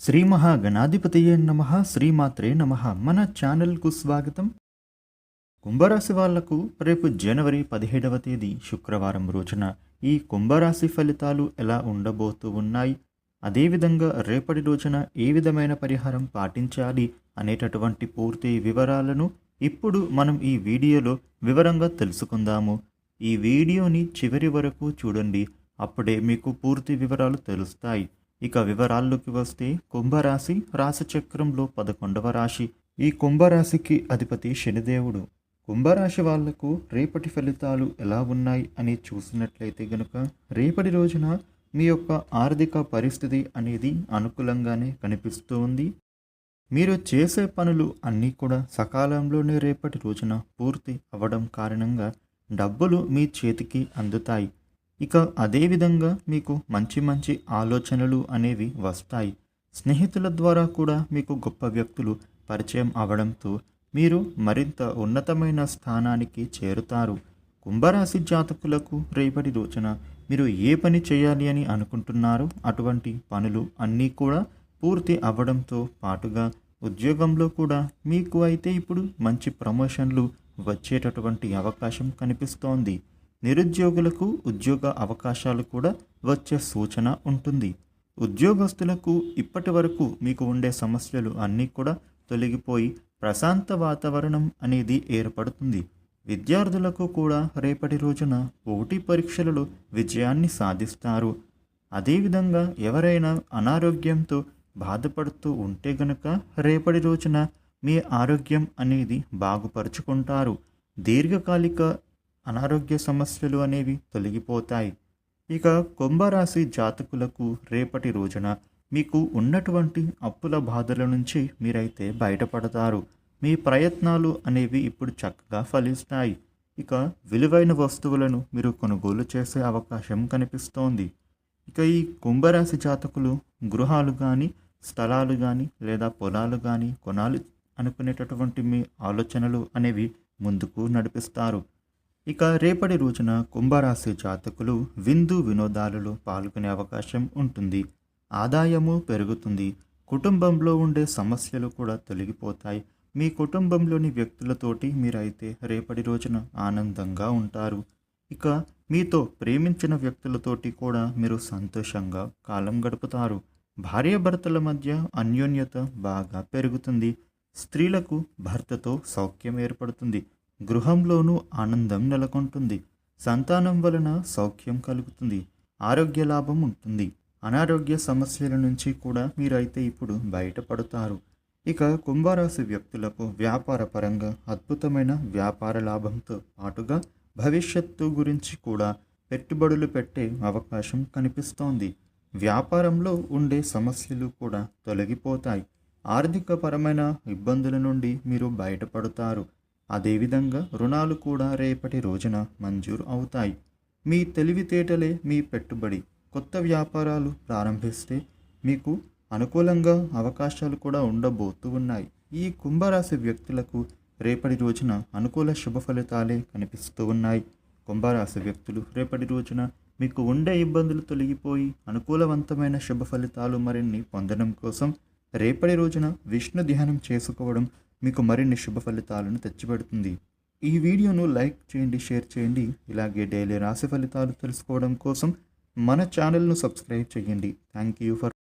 శ్రీ మహాగణాధిపతియే నమ శ్రీమాత్రే నమ. మన ఛానల్కు స్వాగతం. కుంభరాశి వాళ్ళకు రేపు జనవరి పదిహేడవ తేదీ శుక్రవారం రోజున ఈ కుంభరాశి ఫలితాలు ఎలా ఉండబోతూ ఉన్నాయి? అదేవిధంగా రేపటి రోజున ఏ విధమైన పరిహారం పాటించాలి అనేటటువంటి పూర్తి వివరాలను ఇప్పుడు మనం ఈ వీడియోలో వివరంగా తెలుసుకుందాము. ఈ వీడియోని చివరి వరకు చూడండి. అప్పుడే మీకు పూర్తి వివరాలు తెలుస్తాయి. ఇక వివరాల్లోకి వస్తే కుంభరాశి రాశిచక్రంలో పదకొండవ రాశి. ఈ కుంభరాశికి అధిపతి శనిదేవుడు. కుంభరాశి వాళ్ళకు రేపటి ఫలితాలు ఎలా ఉన్నాయి అని చూసినట్లయితే గనుక రేపటి రోజున మీ యొక్క ఆర్థిక పరిస్థితి అనేది అనుకూలంగానే కనిపిస్తూ ఉంది. మీరు చేసే పనులు అన్నీ కూడా సకాలంలోనే రేపటి రోజున పూర్తి అవ్వడం కారణంగా డబ్బులు మీ చేతికి అందుతాయి. ఇక అదేవిధంగా మీకు మంచి మంచి ఆలోచనలు అనేవి వస్తాయి. స్నేహితుల ద్వారా కూడా మీకు గొప్ప వ్యక్తులు పరిచయం అవడంతో మీరు మరింత ఉన్నతమైన స్థానానికి చేరుతారు. కుంభరాశి జాతకులకు రేపటి రోజున మీరు ఏ పని చేయాలి అని అనుకుంటున్నారో అటువంటి పనులు అన్నీ కూడా పూర్తి అవ్వడంతో పాటుగా ఉద్యోగంలో కూడా మీకు అయితే ఇప్పుడు మంచి ప్రమోషన్లు వచ్చేటటువంటి అవకాశం కనిపిస్తోంది. నిరుద్యోగులకు ఉద్యోగ అవకాశాలు కూడా వచ్చే సూచన ఉంటుంది. ఉద్యోగస్తులకు ఇప్పటి వరకు మీకు ఉండే సమస్యలు అన్నీ కూడా తొలగిపోయి ప్రశాంత వాతావరణం అనేది ఏర్పడుతుంది. విద్యార్థులకు కూడా రేపటి రోజున పోటీ పరీక్షలలో విజయాన్ని సాధిస్తారు. అదేవిధంగా ఎవరైనా అనారోగ్యంతో బాధపడుతూ ఉంటే గనుక రేపటి రోజున మీ ఆరోగ్యం అనేది బాగుపరుచుకుంటారు. దీర్ఘకాలిక అనారోగ్య సమస్యలు అనేవి తొలగిపోతాయి. ఇక కుంభరాశి జాతకులకు రేపటి రోజున మీకు ఉన్నటువంటి అప్పుల బాధల నుంచి మీరైతే బయటపడతారు. మీ ప్రయత్నాలు అనేవి ఇప్పుడు చక్కగా ఫలిస్తాయి. ఇక విలువైన వస్తువులను మీరు కొనుగోలు చేసే అవకాశం కనిపిస్తోంది. ఇక ఈ కుంభరాశి జాతకులు గృహాలు కానీ స్థలాలు కానీ లేదా పొలాలు కానీ కొనాలి అనుకునేటటువంటి మీ ఆలోచనలు అనేవి ముందుకు నడిపిస్తారు. ఇక రేపటి రోజున కుంభరాశి జాతకులు విందు వినోదాలలో పాల్గొనే అవకాశం ఉంటుంది. ఆదాయము పెరుగుతుంది. కుటుంబంలో ఉండే సమస్యలు కూడా తొలగిపోతాయి. మీ కుటుంబంలోని వ్యక్తులతోటి మీరైతే రేపటి రోజున ఆనందంగా ఉంటారు. ఇక మీతో ప్రేమించిన వ్యక్తులతోటి కూడా మీరు సంతోషంగా కాలం గడుపుతారు. భార్యాభర్తల మధ్య అన్యోన్యత బాగా పెరుగుతుంది. స్త్రీలకు భర్తతో సౌఖ్యం ఏర్పడుతుంది. గృహంలోనూ ఆనందం నెలకొంటుంది. సంతానం వలన సౌఖ్యం కలుగుతుంది. ఆరోగ్య లాభం ఉంటుంది. అనారోగ్య సమస్యల నుంచి కూడా మీరైతే ఇప్పుడు బయటపడతారు. ఇక కుంభరాశి వ్యక్తులకు వ్యాపార పరంగా అద్భుతమైన వ్యాపార లాభంతో పాటుగా భవిష్యత్తు గురించి కూడా పెట్టుబడులు పెట్టే అవకాశం కనిపిస్తోంది. వ్యాపారంలో ఉండే సమస్యలు కూడా తొలగిపోతాయి. ఆర్థికపరమైన ఇబ్బందుల నుండి మీరు బయటపడతారు. అదేవిధంగా రుణాలు కూడా రేపటి రోజున మంజూరు అవుతాయి. మీ తెలివితేటలే మీ పెట్టుబడి. కొత్త వ్యాపారాలు ప్రారంభిస్తే మీకు అనుకూలంగా అవకాశాలు కూడా ఉండబోతూ ఉన్నాయి. ఈ కుంభరాశి వ్యక్తులకు రేపటి రోజున అనుకూల శుభ ఫలితాలే కనిపిస్తూ ఉన్నాయి. కుంభరాశి వ్యక్తులు రేపటి రోజున మీకు ఉండే ఇబ్బందులు తొలగిపోయి అనుకూలవంతమైన శుభ ఫలితాలు మరిన్ని పొందడం కోసం రేపటి రోజున విష్ణు ధ్యానం చేసుకోవడం మీకు మరిన్ని శుభ ఫలితాలను తెచ్చిపెడుతుంది. ఈ వీడియోను లైక్ చేయండి షేర్ చేయండి. ఇలాగే డైలీ రాశి ఫలితాలు తెలుసుకోవడం కోసం మన ఛానల్ను సబ్స్క్రైబ్ చేయండి. Thank you for